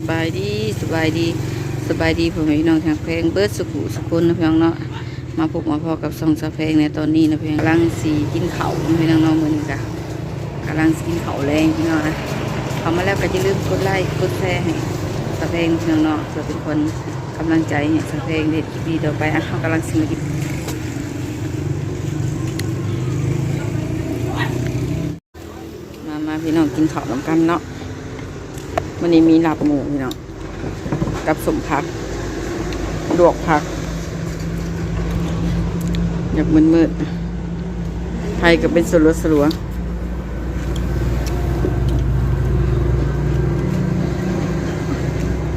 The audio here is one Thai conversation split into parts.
สบายดีสบายดีสบายดีพ่อแม่พี่น้องทางเพงเบิร์ดสุขุสุกุลนะพี่น้องเนาะมาพบมาพอกับซองสะเพงในตอนนี้นะพี่น้องกำลังสีกินเขาวนะพี่น้องเนาะมือนี้จ้ะกำลังสิกินเขาแรงพี่น้องนะเขามาแล้วก็อย่าลืมกดไลค์กดแชร์ให้สะเพงพี่น้องเนาะเพื่อเป็นคนกำลังใจให้สะเพงเด็ดดีต่อไปอะเขากำลังสิมากินมามาพี่น้องกินข้าวน้ำกันเนาะ วันนี้มีลาบหมูพี่น้องกับสมผักลวกผักอยากมืดมืดๆไทยก็เป็นสลัวสลัว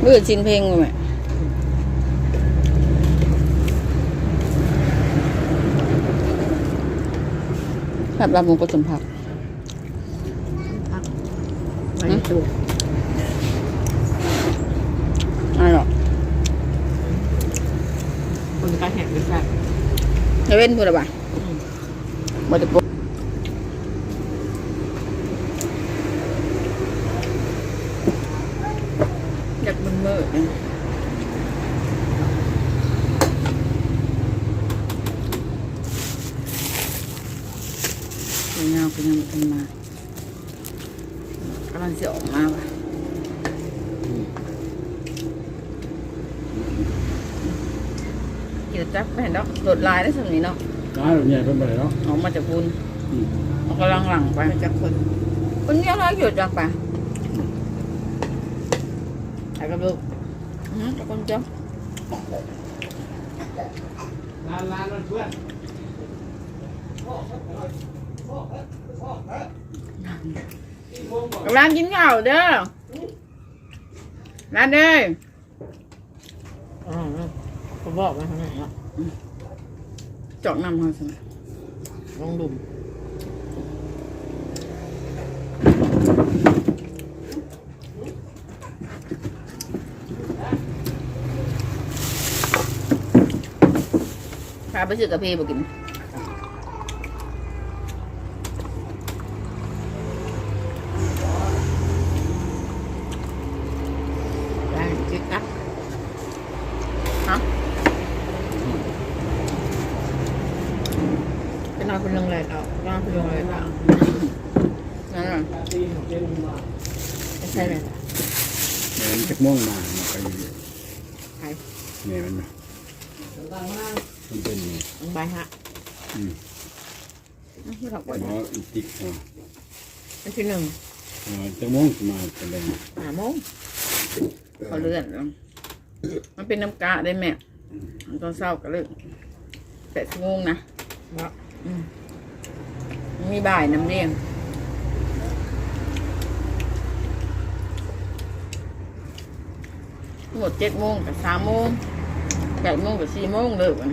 มือชินเพลงไหมแบบลาบหมูผสมผักพักไปตู้ อะไรหรอก คนก็แหกไปใส่ จะเว้นพูดอะไรบ้างบ่ได้ปุ๊บอยากมันมืดเนี่ยเงาก็ยังไม่ทันมากำลังจะออกมาว่ะ เกี่ยวจับไปเห็นเนาะโดดลายได้สมัยเนาะร้านแบบใหญ่เป็นไปเนาะออกมาจากบุญอืมมันกำลังหลังไปไปจากคนคนนี้อะไรอยู่จากไปไอ้กับลูกอืมคนเจ้าร้านร้านมันเพื่อนกำลังกินข้าวเด้อร้านเด้ออ๋อ เขาบอกมาทางไหนอะจอกน้ำเขาสิลองดุมพาไปซื้อกาแฟบ่กิน ได้จิ๊กกัก ฮะ จะนอนเป็นโรงแรมเอานอนเป็นโรงแรมเอา นั่นน่ะ ไม่ใช่ไหม แม่นจักม่วงมามาไปอยู่ ใครแม่มันนะมันเป็นไงลงใบฮะอืมไม่ต้องปวดเพราะอีติกอะอันที่หนึ่งอ่าจักม่วงมาเป็นไรหาโมงเขาเลื่อนแล้วมันเป็นน้ำกะได้แม่ตอนเศร้าก็เลิกแปดชั่วโมงนะเนาะอืมมีบ่ายน้ำเลี้ยง หมดเจ็ดโมงกับสามโมงแปดโมงกับสี่โมงเลิกอะ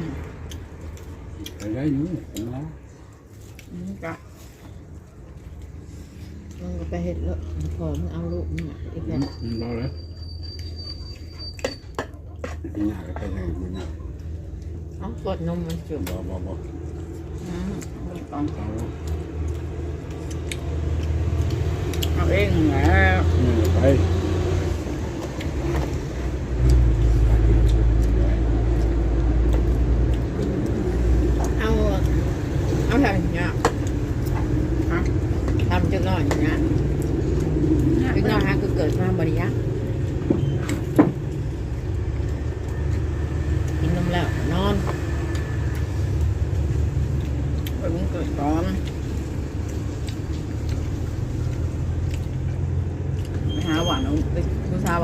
ไปได้อยู่ผมว่าอืมกะมันก็ไปเห็ดแล้วพอมันเอาลูกนี่อีกอืแล้วมอืมรอเลยหน้าก็ไปยังอยู่หน้าเอากดนมมันจุ่มบ่บ่บ่อืมเอาก่อนเอาเอาเองแล้วเนี่ยไป เอาเอาทำอย่างเงี้ย ฮะ ทำจังหน่อยอย่างเงี้ยจังหน่อยฮะก็เกิดมาบริยะกินนมแล้วนอน ไปมึงเกิดก่อนไปหาหวานเอาไปบูชาหว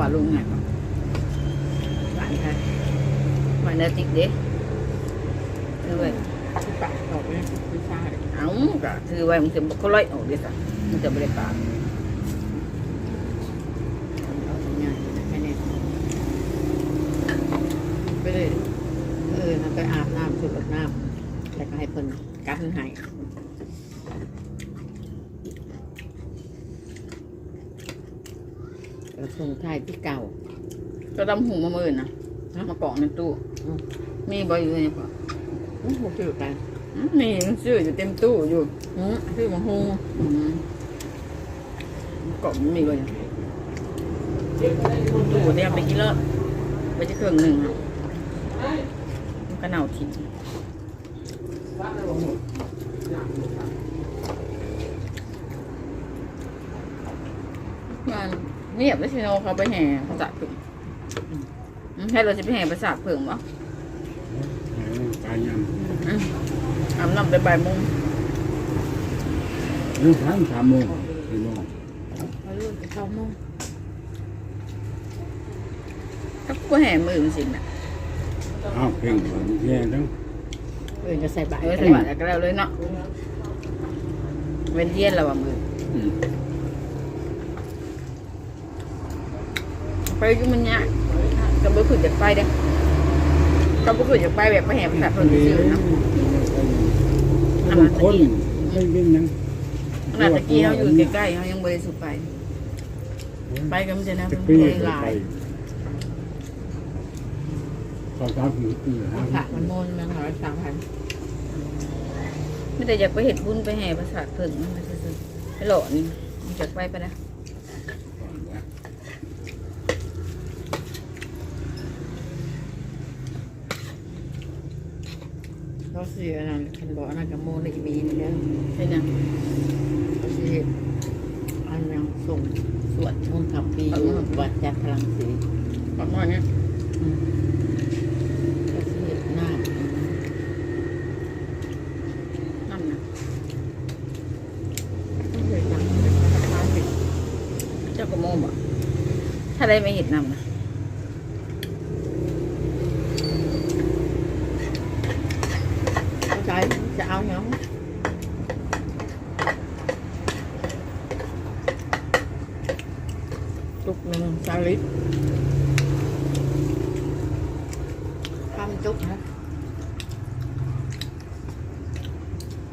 านลุงไงก่อน หวานค่ะ หวานเนื้อติ๊กเด็กคือไว้ ที่ปากออกเนี่ยคือชา เอาก็คือไว้มันจะก็ร้อยออกดิ สะมันจะไม่ได้ปากเอาสัญญาณแค่นี้ไปเลยเออนะไปอาบน้ำชุดอาบน้ำแล้วก็ให้เพิ่นกัดมันให้ กระทงไทยที่เก่าก็ดำหูมาเมื่อนะฮะ มากล่องในตู้มมีบ่อยู่เนี่ยป่ะอื้อบ่ชื่อกันมียังซื้ออยู่เต็มตู้อยู่อือชื่อมังฮูอืมกล่องมีบ่อยู่ตู้เดียไปกินแล้วไปจะเครื่องหนึ่งอะมันก็เน่าทิ้งงา นเงียบแล้วชิโนเขาไปแห่ประสาทผึ่งอืมให้เราจะไปแห่ประสาทผึ่งวะตายยังอืมอาบน้ำไปบ่ายโมงเรื่องทั้งสามโมงสี่โมงเอาลูกไปเข้าโมงถ้ากูแห่มือมันสิน่ะอ้าวเพ่งหัวแย่ทั้งเออจะใส่บาตรเออสวัสดีก็แล้วเลยเนาะเว้นเทียนแล้วว่ามืออืม ไปก็มันยากก็บ่ขึ้นจากไปเด้ก็บ่ขึ้นจากไปแบบไปแห่ประสาทผึ่งซื่อๆเนาะบางคนไม่เป็นหยังขนาดตะกี้เขาอยู่ใกล้ๆเขายังบริสุทธิ์ไป ไปกันมันจะนะจะมันปีไม่ไปหลายตอนเช้าคือคือพระมันโมนมันหอยสามพันไม่แต่อยากไปเห็ดบุญไปแห่ประสาทผึ่งมันไปซื่อๆไปโหลนี่มันจากไปไปนะ เขาเสียนั่นคันบอกนั่นกับโมนอีบีนี่แล้วเป็นยังเขาเสียอันยังส่งสวดมนต์ขับปีอยู่วัดจักพลังศรีบอกว่าเนี้อืมเขาเสียหน้านั่นนะเขาเสียหนังเขาเสียเจ้ากระโมบอกถ้าได้ไม่เห็ดนำนะ เข้าใจจะเอาอย่าง จุกหนึ่งสลิดทำจุกนะ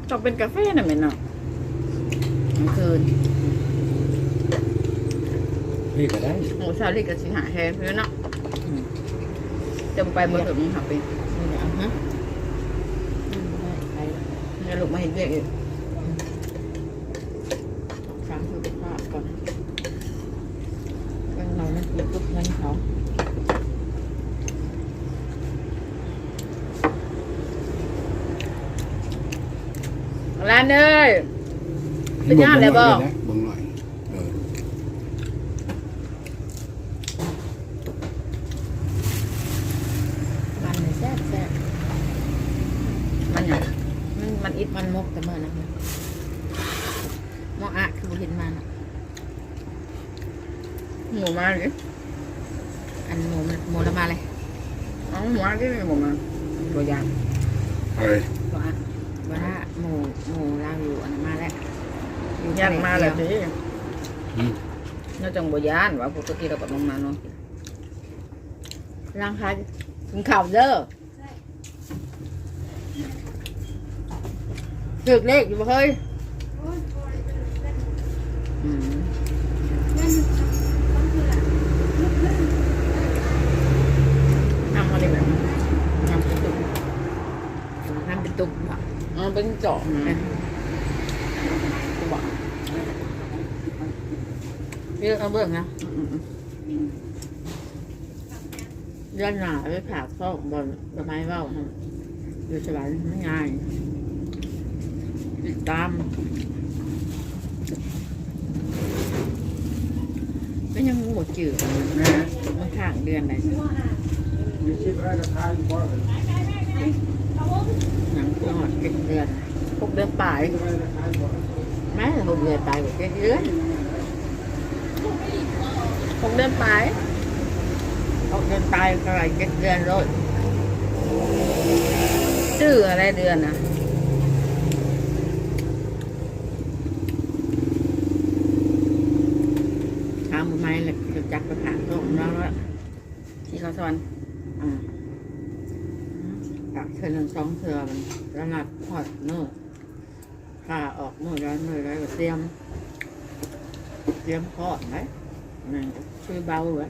ต้องเป็นกาแฟน่ะแม่นเนาะกลางคืนพี่ก็ได้โอ้ชาลิกกับสิหาแทนเพื่อนเนาะอืมจะไปบ่ถึงหับไปนี่นะฮะอืมได้ไปแล้วเนี่ยลูกมาเห็นเรียกอีกช้างสุขภาพก่อนกันเรานั่นคือทุกเงินเขาร้านเอ้ยเป็นญาติเลยบ่บ่งหน่อยเออมันเลยแซ่บแซ่บมันหยังมันมันอิดมันมกแต่เมื่อนะคะมออะคือบ่เห็นมันอะหมูมาเลยอัน หมูหมูละมาเลยเอ๋อหมูมาที่หมูมาตัวยางเอ้ยมออะว่าถ้าหมูหมูเราอยู่อันมาแล้วอยู่ย่างมาแล้วทีทีอืมน่าจังบ่ยานว่าปกติเราก็ลงมาเนาะร่างคายกินข้าวเด้อตึกเลขอยู่บ่เฮ้ย อืมทำอะไรแบบนั้นทำเป็นตุ่ม ทำเป็นตุ่มบ่อ๋อเป็นเจาะนะตัวเรื่องเอาเบิ่งนะอืมเรื่องหนาไปผ่าเข้าบนใบไม้เว่าครับอยู่สวรรค์ไม่ง่ายติดตามก็ยังหมดจืดนะมันข้างเดือนไหน มีชิปอะไรก็ทายอยู่บ่เลยหนังตลอดเจ็ดเดือนพวกเดินป่ายชิปก็ทายบ่แม้หกเดือนตายกว่าเจ็ดเดือนพวกเดินป่ายหกเดือนตายเท่าไรเจ็ดเดือนเลยชื่ออะไรเดือนนะทำไมเลยจะจักไปผ่าเข้าของเราแล้วที่เขาสอน เธอหนึ่งสองเถื่อมันระนัดพอดเนื้อข้าออกมือร้อนมือร้อนก็เตรียม เตรียมพอดไหมนั่นก็ช่วยเบาไว้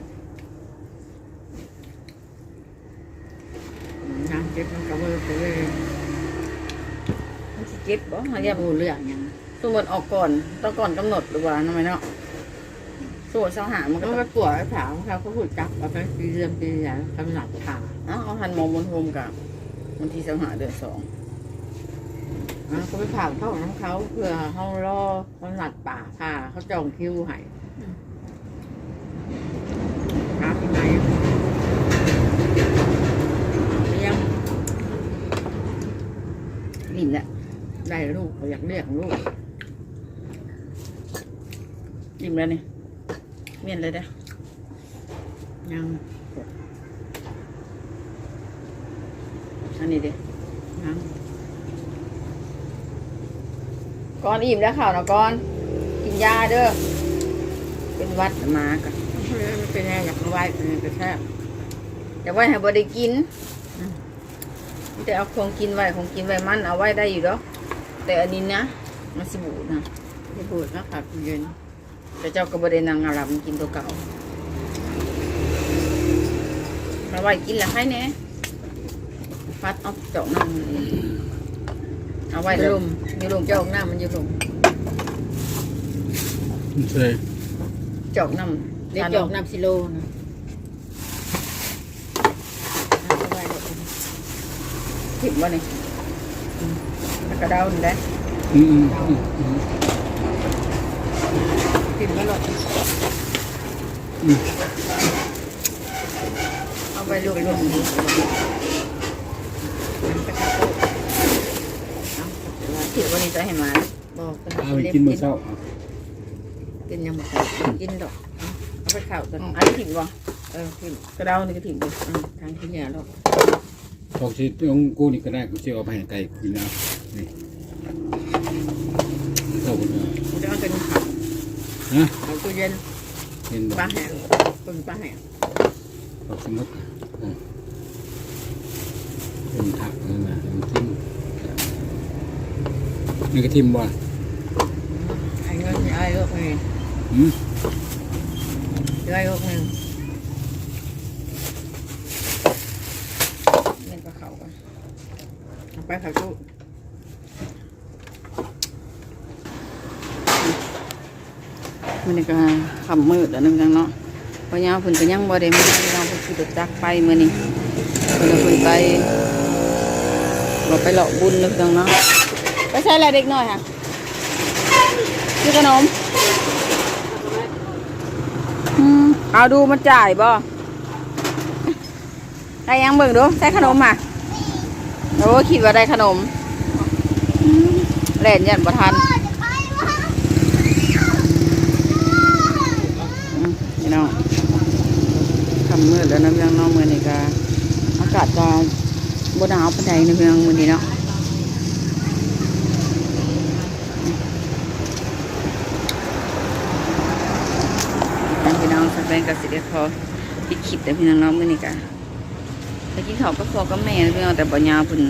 น้ำเจ็บมันก็เวอร์ไปเลยมันสิเก็บบ่เขาออย่าย่าพูดเรื่องอย่างนั้นสมมติออกก่อนต้องก่อนกำหนดหรือว่าทำไมเนาะโซ่เสาหามันก็มันต้องก็ปวดถามเขาก็พูดจับเอาไปปีเดือนปีใหญ่กำหนัดขาเอ้าเอาหันมองบนโฮมกับ วันที่เสาหาเดือนสองมันก็ไปถามเขาของน้องเขาเพื่อเขารอกำหนัดป่าผ่าเขาจองคิวให้ถามยังไงยังลิ้นแหละได้ลูกอยากเรียกลูกลิ้มแล้วนี่เมียนเลยเด้อยัง อันนี้เด้อยังก้อนอิ่มแล้วข่าวนะก้อน กินยาเด้อ เป็นหวัดมากะไม่เป็นไงอยากมาไหว้เป็นไงก็แค่แต่ว่าให้บ่ได้กินอืมมีแต่เอาของกินไว้ของกินไว้มันเอาไว้ได้อยู่ดอกแต่อันนี้นะมันสิบูดนะที่พูดนะขับเย็นแต่เจ้าก็บ่ได้นั่งอาหลับมันกินตัวเก่ามาไว้กินแล้วให้แหน่ พัดเอาเจาะน้ำมันนี่เอาไว้ลมอยู่ลมเจาะน้ำมันอยู่ลมใช่เจาะน้ำเรียกจอกน้ำซิโลนะเอาไว้เลยถิ่มวะนี่อืมแล้วก็เดาหนึ่งได้อืมอืมอืมอืมกินก็หลดเอาไว้ลูกลม ดีมันก็จะโตเอาถิ่มวันนี้จะให้มาบอกกันเอาไปกินมื้อเช้ากินยังหมดกินดอกเอาไปข่าวกันอันนี้ถิ่มบ่เออกินกระเดานี่ก็ถิ่มดิอืมทางที่เนี่ยหรอกทอกสิต้องกูนี่ก็ได้กูสิเอาไปให้ไก่กินนะนี่เท่ากันเนอะมันจะเอาเป็นข่าวฮะเอาตู้เย็นเห็นบ่ปลาแห้งคนปลาแห้งทอกสมุดอื มเป็นทักนั่นน่ะมันทิ่มนี่ก็ทิ่มบ่ไอ้เงินไอ้ลูกนี่หืมไอ้ลูกหนึ่งเล่นกับเขาก่อนไปข่าวตู้มันนี่ก็ขำมืดแล้วนึงจังเนาะเพราะยามเพิ่นก็ยังบ่ได้มาพี่น้องเพิ่นขี่รถจักไปมื้อนี้เพิ่นก็ เพิ่นไปบ่ไปเลาะบุญนึกจังเนาะไปใช้อะไรเด็กน้อยค่ะซื้อขนมอืมเอาดูมันจ่ายบ่ได้ยังเบิ่งดูใส่ขนมอะโอ้คิดว่าได้ขนมอืมแล่นยันบ่ทันอืมพี่น้องคำมืดแล้วนะพี่น้องเนาะมือนี่ก็อากาศจะ บหนาวปานใดนะพี่น้องมือนี้เนาะทางพี่น้องสแปนกับสิเดียพอปิดคลิปแต่พี่น้องเนาะมือนี้ก็ไปกินข้าวกับพ่อกับแม่นะพี่น้องแต่บ่ยาวเพิ่น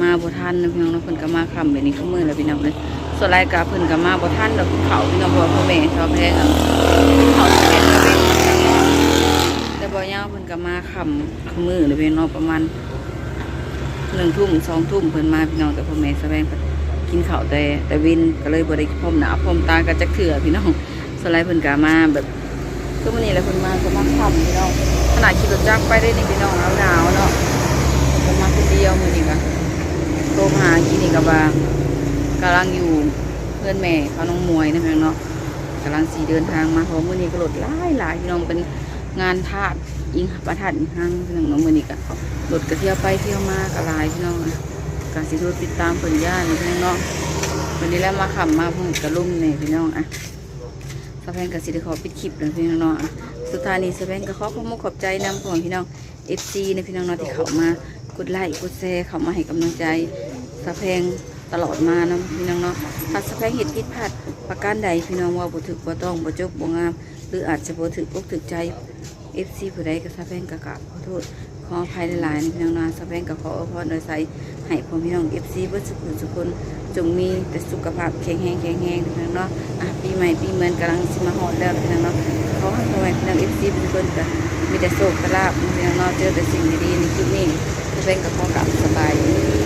มาบ่ทันนะพี่น้องเนาะเพิ่นก็มาค่ำแบบนี้ก็มือแล้วพี่น้องเลยส่วนรายการเพิ่นก็มาบ่ทันดอกเขาพี่น้องเพราะว่พ่อแม่ชอบแพงอะเขาจะเป็นระเบิดแต่บ่ยาวเพิ่นก็มาค่ำคือมือหรือเป็นเนาะประมาณ หนึ่งทุ่มสองทุ่มเพิ่นมาพี่น้องแต่พ่อแม่แสดงกินข้าวแต่แต่วินก็เลยบ่ได้พร้อมหนาพร้อมตากันจักเถื่อพี่น้องสไลด์เพิ่นก็มาแบบคือมื้อนี้แหละเพิ่นมาก็มาค่ำพี่น้องขนาดขี่รถจักรไปได้นี่พี่น้องหนาวๆเนาะก็มาคนเดียวมื้อนี้ก็โทรมาหากินนี่ก็ว่ากำลังอยู่เพื่อนแม่เขาน้องมวยนะพี่น้องเนาะกำลังสีเดินทางมาเพราะมื่อนี้ก็รถหลายหลายพี่น้องเป็น งานทาดอิงประทัดอิงห้างพี่น้องเนาะมื่อนี้ก็รถก็เที่ยวไปเที่ยวมาก็หลายพี่น้องอะการสิโทรติดตามผลย่านี่พี่น้องเนาะวันนี้แล้วมาขับมาพิ่งกระลุ่มเนี่ยพี่น้องอะสะแพงกับสิได้ขอปิดคลิปเลยพี่น้องเนาะอะสุดท้ายนี้สะแพงก็ขอขอบคุณขอบใจนำของพี่น้องเอฟซีในพี่น้องเนาะที่เขามากดไลค์กดแชร์เขามาให้กำลังใจสะแพง ตลอดมานะพี่น้องเนาะถ้าสแพงเห็ดผิดพลาดประการใดพี่น้องว่าบ่ถึกบ่ต้องบ่จบบ่งาม หรืออาจจะบ่ถึกอกถึกใจ FC ผู้ใดก็สแพงกะกราบขอโทษขออภัยหลายๆในพี่น้องนาสแพงก็ขออภัยโดยใส่ให้พ่อพี่น้อง FC เบิดสุขสุขคนจงมีแต่สุขภาพแข็งแรงแข็งแรงพี่น้องเนาะอะปีใหม่ปีเหมือนกำลังสิมาฮอดแล้วพี่น้องเนาะขอให้พ่อแม่พี่น้อง FC ทุกคนก็มีแต่โชคลาภพี่น้องเนาะเจอแต่สิ่งดีๆในคลิปนี้สแพงก็ขอกราบสบายดี